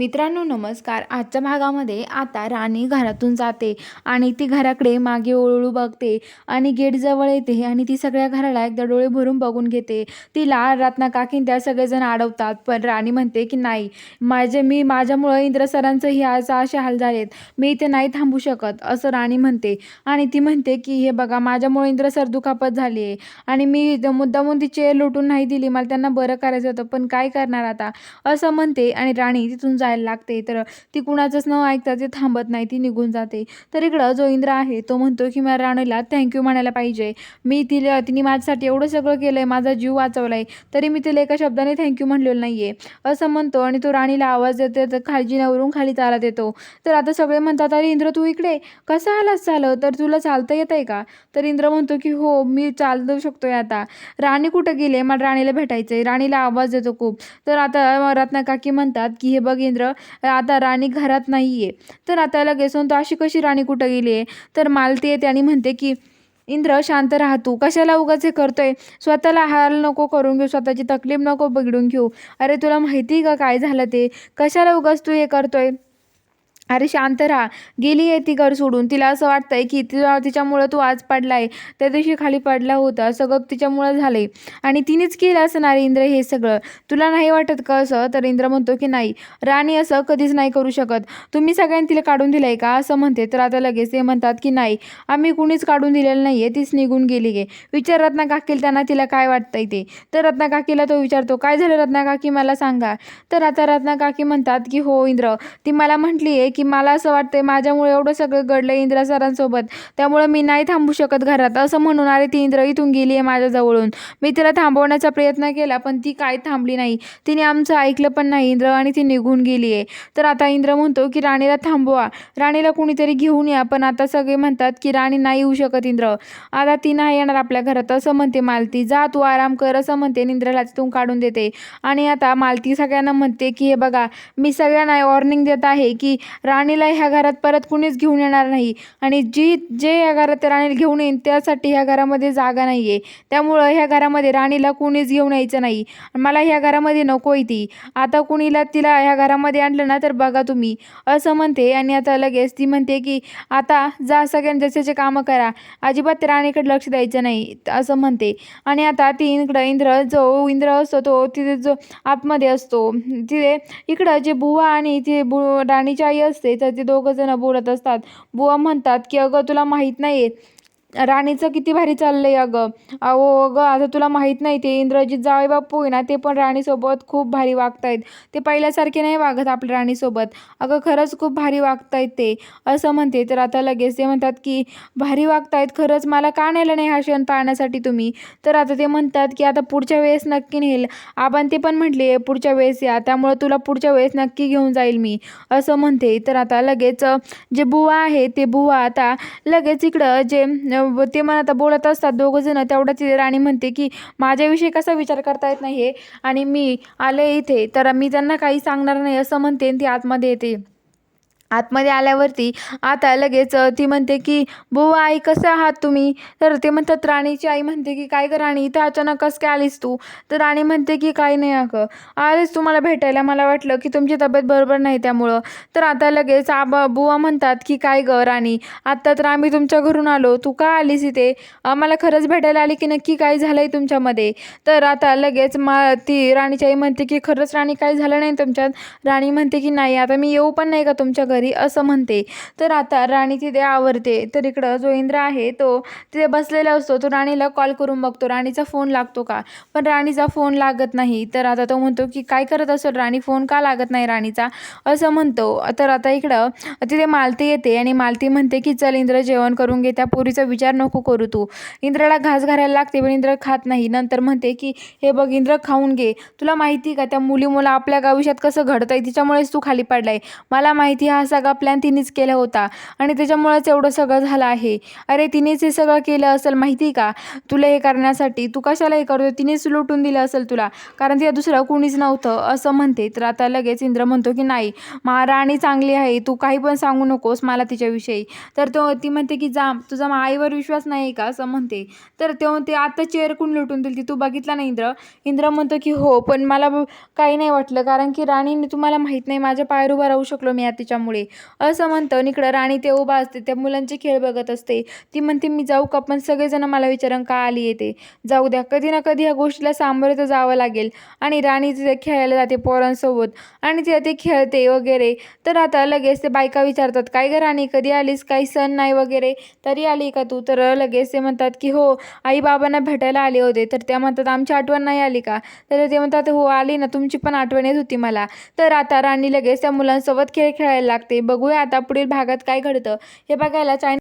मित्रांनो नमस्कार. आजच्या भागामध्ये आता राणी घरातून जाते आणि ती घराकडे मागे ओळू बघते आणि गेटजवळ येते आणि ती सगळ्या घराला एकदा डोळे भरून बघून घेते. तिला रत्ना काकीन त्या सगळेजण अडवतात पण राणी म्हणते की नाही माझे मी माझ्यामुळं इंद्र सरांचं हे आज असे हाल झालेत. मी इथे नाही थांबू शकत असं राणी म्हणते. आणि ती म्हणते की हे बघा माझ्यामुळे इंद्र सर दुखापत झाली आहे आणि मी मुद्दामून ती चेअर लुटून नाही दिली. मला त्यांना बरं करायचं होतं पण काय करणार आता? असं म्हणते आणि राणी तिथून जा जायला लागते. तर ती कुणाचंच न ऐकता ते थांबत नाही ती निघून जाते. तर इकडं जो इंद्र आहे तो म्हणतो की मला राणीला थँक्यू म्हणायला पाहिजे. मी तिला तिने माझ्यासाठी एवढं सगळं केलं आहे माझा जीव वाचवला आहे तरी मी तिला एका शब्दाने थँक्यू म्हणलेलं नाही आहे असं म्हणतो आणि तो राणीला आवाज देते तर खालजीनावरून खाली चालत येतो तर आता सगळे म्हणतात अरे इंद्र तू इकडे? कसं आलास झालं तर तुला चालता येत आहे का? तर इंद्र म्हणतो की हो मी चालू शकतोय आता. राणी कुठं गेले? मला राणीला भेटायचं आहे राणीला आवाज देतो खूप. तर आता रत्ना काकी म्हणतात की हे बघ इंद्र आता राणी घरात नाही आहे तर आता लगेच म्हणतो अशी कशी राणी कुठं गेली आहे तर मालती येते आणि म्हणते की इंद्र शांत राहा तू. कशाला उगाच हे करतोय? स्वतःला हाल नको करून घेऊ स्वतःची तकलीफ नको बिघडून घेऊ. अरे तुला माहिती आहे का काय झालं ते? कशाला उगाच तू हे करतोय? अरे शांत राहा. गेली आहे ती घर सोडून. तिला असं वाटतंय की तिला तिच्यामुळं तू आज आहे त्या दिवशी खाली पडला होता. सगळं तिच्यामुळं झालंय. आणि तिनेच केलं असणार इंद्र हे सगळं? तुला नाही वाटत का असं? तर इंद्र म्हणतो की नाही. राणी असं कधीच नाही करू शकत. तुम्ही सगळ्यांनी तिला काढून दिलंय का? असं म्हणते. तर आता लगेच ते म्हणतात की नाही. आम्ही कुणीच काढून दिलेलं नाही आहे तीच निघून गेली आहे. विचार रत्ना काकील त्यांना तिला काय वाटतंय ते? तर रत्ना काकीला तो विचारतो काय झालं रत्ना काकी? मला सांगा. तर आता रत्ना काकी म्हणतात की हो इंद्र ती मला म्हटली आहे की की मला असं वाटतंय माझ्यामुळे एवढं सगळं घडलं इंद्रा सरांसोबत. त्यामुळं मी नाही थांबू शकत घरात. असं म्हणून अरे ती इंद्र इथून गेली आहे माझ्याजवळून. मी तिला थांबवण्याचा प्रयत्न केला पण ती काय थांबली नाही. तिने आमचं ऐकलं पण नाही इंद्र आणि ती निघून गेली आहे. तर आता इंद्र म्हणतो की राणीला थांबवा. राणीला कुणीतरी घेऊन या. पण आता सगळे म्हणतात की राणी नाही येऊ शकत इंद्र. आता ती नाही येणार आपल्या घरात. असं म्हणते मालती. जा तू आराम कर असं म्हणते आणि इंद्राला तिथून काढून देते. आणि आता मालती सगळ्यांना म्हणते की हे बघा मी सगळ्यांना वॉर्निंग देत आहे की राणीला ह्या घरात परत कुणीच घेऊन येणार नाही. आणि जी जे या घरात राणीला घेऊन येईन त्यासाठी ह्या घरामध्ये जागा नाही आहे त्यामुळं ह्या घरामध्ये राणीला कुणीच घेऊन यायचं नाही. मला ह्या घरामध्ये नको आहे ती. आता कुणीला तिला ह्या घरामध्ये आणलं ना तर बघा तुम्ही. असं म्हणते आणि आता लगेच ती म्हणते की आता जा सगळ्यांनी जसेचे कामं करा. अजिबात त्या राणीकडे लक्ष द्यायचं नाही. असं म्हणते. आणि आता ती इकडं इंद्र जो इंद्र असतो तो तिथे जो आतमध्ये असतो. तिथे इकडं जे बुवा आणि ती बु राणीच्या आई असते तर ते दोघं जण बोलत असतात. बुवा म्हणतात की अगं तुला माहीत नाही राणीचं किती भारी चाललंय अगं. अहो अगं आता तुला माहीत नाही ते इंद्रजित जावई बापू आहे ना ते पण राणीसोबत खूप भारी वागतायत. ते पहिल्यासारखे नाही वागत आपल्या राणीसोबत. अगं खरंच खूप भारी वागतायत ते. असं म्हणते तर आता लगेच ते म्हणतात की भारी वागतायत खरंच मला का नेलं नाही हा क्षण पाहण्यासाठी तुम्ही? तर आता ते म्हणतात की आता पुढच्या वेळेस नक्की नेल. आपण ते पण म्हटले पुढच्या वेळेस या त्यामुळं तुला पुढच्या वेळेस नक्की घेऊन जाईल मी. असं म्हणते. तर आता लगेच जे बुवा आहे ते बुवा आता लगेच इकडं जे ते ते म्हणत बोलत असतात दोघंजणं तेवढ्याच राणी म्हणते की माझ्याविषयी कसा विचार करता येत नाही हे. आणि मी आले इथे तर मी त्यांना काही सांगणार नाही असं म्हणते आणि ती आतमध्ये येते. आतमध्ये आल्यावरती आता लगेच ती म्हणते की बुवा आई कसं आहात तुम्ही? तर ते म्हणतात राणीची आई म्हणते की काय ग राणी इथं अचानक कसं काय आलीस तू? तर राणी म्हणते की काय नाही अगं आलीस तू मला भेटायला. मला वाटलं की तुमची तब्येत बरोबर नाही त्यामुळं. तर आता लगेच आबा बुवा म्हणतात की काय गं राणी आत्ता तर आम्ही तुमच्या घरून आलो. तू का आलीस इथे? आम्हाला खरंच भेटायला आली की नक्की काय झालं आहे तुमच्यामध्ये? तर आता लगेच मा ती राणीची आई म्हणते की खरंच राणी काय झालं नाही तुमच्यात? राणी म्हणते की नाही आता मी येऊ पण नाही का तुमच्या घरी? असं म्हणते. तर आता राणी तिथे आवरते. तर इकडं जो इंद्र आहे तो तिथे बसलेला असतो. तो राणीला कॉल करून बघतो. राणीचा फोन लागतो का? पण राणीचा फोन लागत नाही. तर आता तो म्हणतो की काय करत असेल राणी? फोन का लागत नाही राणीचा? असं म्हणतो. तर आता इकडं तिथे मालती येते आणि मालती म्हणते की चल इंद्र जेवण करून घे. त्या पोरीचा विचार नको करू तू. इंद्राला घास घालायला लागते पण इंद्र खात नाही. नंतर म्हणते की हे बघ इंद्र खाऊन घे. तुला माहिती का त्या मुली मुलं आपल्या आयुष्यात कसं घडतंय? तिच्यामुळेच तू खाली पडलाय. मला माहिती हा सगळा प्लॅन तिनेच केला होता. आणि त्याच्यामुळेच एवढं सगळं झालं आहे. अरे तिनेच हे सगळं केलं असेल माहिती का? तुला हे करण्यासाठी. तू कशाला हे करतो तिनेच लुटून दिलं असेल तुला. कारण तिला दुसरं कोणीच नव्हतं. असं म्हणते. तर आता लगेच इंद्र म्हणतो की नाही महाराणी चांगली आहे. तू काही पण सांगू नकोस मला तिच्याविषयी. तर तो ती म्हणते की जा तुझा मा- आईवर विश्वास नाही का? असं म्हणते. तर ते म्हणते आता चेअर कोण लुटून दिली ती तू बघितला नाही इंद्र? इंद्र म्हणतो की हो पण मला काही नाही वाटलं. कारण की राणीने तुम्हाला माहीत नाही. माझ्या पायावर उभं राहू शकलो मी या तिच्यामुळे. असं म्हणतं आणि इकडं राणी ते उभा असते त्या मुलांचे खेळ बघत असते. ती म्हणते मी जाऊ का पण सगळेजण मला विचारून का आली येते? जाऊ द्या कधी ना कधी ह्या गोष्टीला सामोरे तर जावं लागेल. आणि राणी तिथे खेळायला जाते पोरांसोबत. आणि तिथे ते खेळते वगैरे. तर आता लगेच ते बायका विचारतात काय गं राणी कधी आलीस? काही सण नाही वगैरे? तरी आली का तू? तर लगेच ते म्हणतात की हो आई बाबांना भेटायला आले होते. तर त्या म्हणतात आमची आठवण नाही आली का? तर ते म्हणतात हो आली ना तुमची पण आठवण येत होती मला. तर आता राणी लगेच त्या मुलांसोबत खेळ खेळायला लागते. बघूया आता पुढील भागात काय घडतं. हे बघायला चायना